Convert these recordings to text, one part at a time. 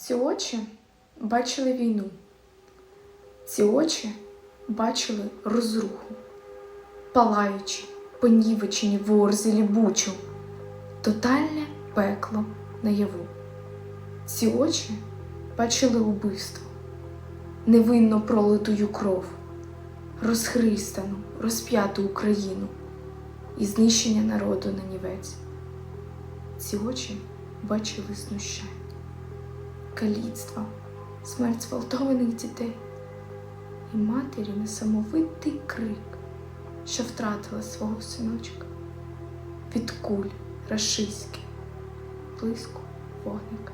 Ці очі бачили війну. Ці очі бачили розруху, палаючи, понівечені в Орзелі бучу, тотальне пекло наяву. Ці очі бачили убивство, невинно пролитую кров, розхристану, розп'яту Україну і знищення народу на нівець. Ці очі бачили знущання, каліцтва, смерть зґвалтованих дітей. І матері несамовитий крик, що втратила свого синочка. Від куль рашистських, блиску, вогника,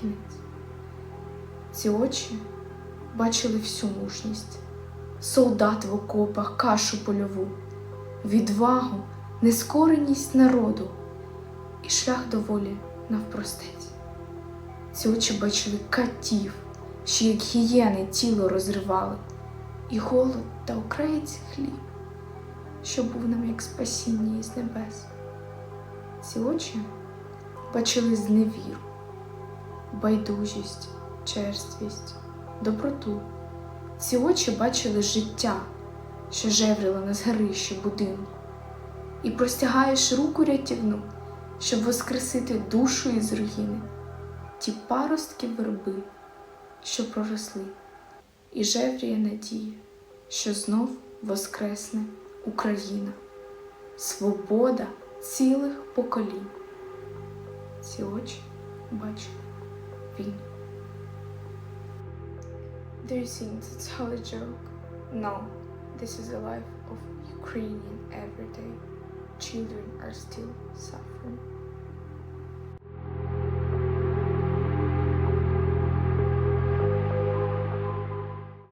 кінець. Ці очі бачили всю мужність, солдат в окопах, кашу польову, відвагу, нескореність народу. І шлях до волі навпростець. Ці очі бачили катів, що як гієни тіло розривали, і голод та украєць хліб, що був нам як спасіння із небес. Ці очі бачили зневіру, байдужість, черствість, доброту. Ці очі бачили життя, що жевріло на згарищі будинку, і простягаєш руку рятівну, щоб воскресити душу із руїни, ті паростки верби, що проросли, і жевріє надія, що знов воскресне Україна, свобода цілих поколінь. Ці очі бачили війну. Do you think it's all a joke? No, this is the life of Ukrainian every day. Children are still suffering.